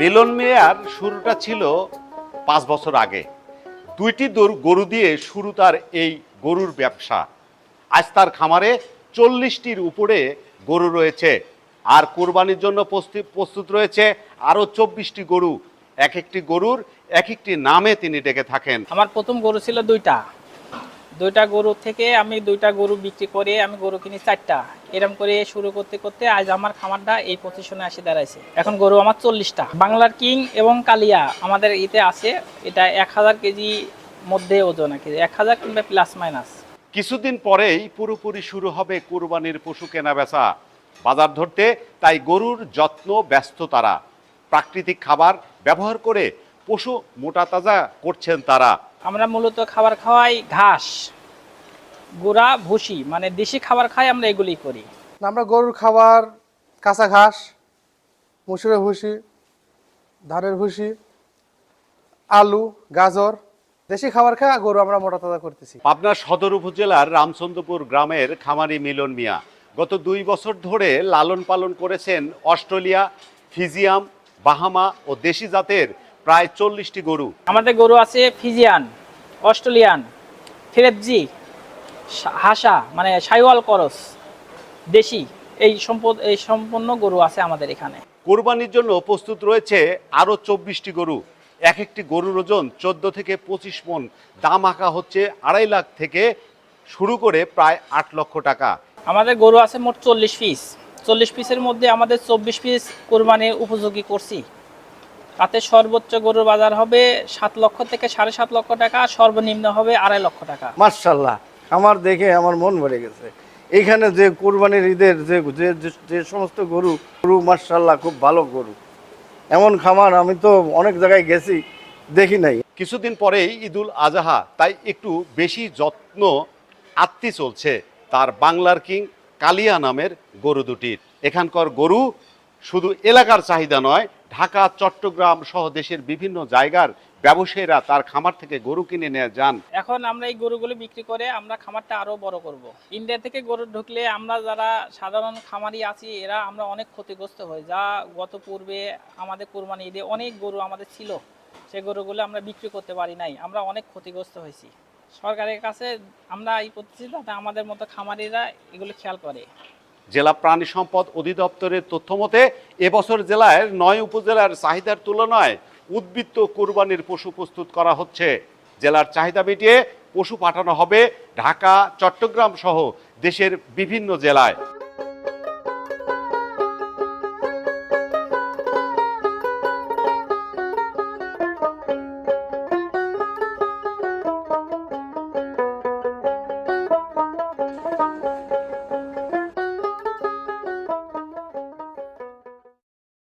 বেলন মেয়ার শুরুটা ছিল পাঁচ বছর আগে। দুইটি গরু দিয়ে শুরু তার এই গরুর ব্যবসা। আজ তার খামারে চল্লিশটির উপরে গরু রয়েছে। আর কোরবানির জন্য প্রস্তুত রয়েছে আরও চব্বিশটি গরু। এক একটি গরুর এক একটি নামে তিনি ডেকে থাকেন। আমার প্রথম গরু ছিল দুইটা। দুইটা গরু থেকে আমি দুইটা গরু বিক্রি করে আমি গরু কিনি চারটা। এরম করে শুরু করতে করতে আজ আমার খামারটা এই পজিশনে আসে দাঁড়াইছে। এখন গরু আমার চল্লিশটা। বাংলার কিং এবং কালিয়া আমাদের এতে আছে। এটা এক হাজার কেজি মধ্যে ওজন আর কি। এক হাজার কিংবা প্লাস মাইনাস কিছুদিন পরেই পুরোপুরি শুরু হবে কুরবানির পশু কেনা বেচা বাজার ধরতে তাই গরুর যত্ন ব্যস্ত তারা। প্রাকৃতিক খাবার ব্যবহার করে পশু মোটা তাজা করছেন তারা। আমরা মূলত খাবার খাওয়াই ঘাস। গুঁড়া ভুসি মানে দেশি খাবার খাই আমরা এগুলি করি। আমরা গরুর খাবার কাঁচা ঘাস মুসুরের ভুসি ধানের ভুসি আলু গাজর দেশি খাবার খায় গরু আমরা মোটা তাজা করতেছি। পাবনা সদর উপজেলার রামচন্দ্রপুর গ্রামের খামারি মিলন মিয়া গত দুই বছর ধরে লালন পালন করেছেন অস্ট্রেলিয়া ফিজিয়াম বাহামা ও দেশি জাতের প্রায় চল্লিশটি গরু। আমাদের গরু আছে ফিজিয়ান অস্ট্রেলিয়ান ফিরেবজি হাসা মানে সাইওয়াল করস দেশি এই সম্পদ এই সম্পন্ন গরু আছে আমাদের এখানে। কোরবানির জন্য প্রস্তুত রয়েছে আরও চব্বিশটি গরু। এক একটি গরুর ওজন চোদ্দ থেকে পঁচিশ মন দাম আঁকা হচ্ছে আড়াই লাখ থেকে শুরু করে প্রায় আট লক্ষ টাকা। আমাদের গরু আছে মোট চল্লিশ পিস। চল্লিশ পিসের মধ্যে আমাদের চব্বিশ পিস কোরবানির উপযোগী করছি। তাতে সর্বোচ্চ গরুর বাজার হবে সাত লক্ষ থেকে সাড়ে সাত লক্ষ টাকা সর্বনিম্ন হবে আড়াই লক্ষ টাকা। মার্শাল্লাহ আমার দেখে আমার মন ভরে গেছে। এইখানে যে কোরবানির ঈদের যে যে, যে- যে সমস্ত গরু গরু মার্শাল্লাহ খুব ভালো গরু। এমন খামার আমি তো অনেক জায়গায় গেছি, দেখি নাই। কিছুদিন পরেই ঈদুল আজহা, তাই একটু বেশি যত্ন আত্মি চলছে তার বাংলার কিং কালিয়া নামের গরু দুটির। এখানকার গরু শুধু এলাকার চাহিদা নয়, ঢাকা, চট্টগ্রাম সহ দেশের বিভিন্ন জায়গার ব্যবসায়ীরা তার খামার থেকে গরু কিনে নিয়ে যান। এখন আমরা এই গরুগুলো বিক্রি করে আমরা খামারটা আরও বড় করব। ইন্ডিয়া থেকে গরু ঢুকলে আমরা যারা সাধারণ খামারি আছি এরা আমরা অনেক ক্ষতিগ্রস্ত হই। যা গত পূর্বে আমাদের কোরবানি ঈদে অনেক গরু আমাদের ছিল সে গরুগুলো আমরা বিক্রি করতে পারি নাই। আমরা অনেক ক্ষতিগ্রস্ত হয়েছি। সরকারের কাছে আমরা এই করতেছি যাতে আমাদের মতো খামারিরা এগুলো খেয়াল করে। জেলা প্রাণী সম্পদ অধিদপ্তরের তথ্য মতে এবছর জেলায় নয় উপজেলার চাহিদার তুলনায় উদ্বৃত্ত কোরবানির পশু প্রস্তুত করা হচ্ছে। জেলার চাহিদা মিটিয়ে পশু পাঠানো হবে ঢাকা, চট্টগ্রাম সহ দেশের বিভিন্ন জেলায়।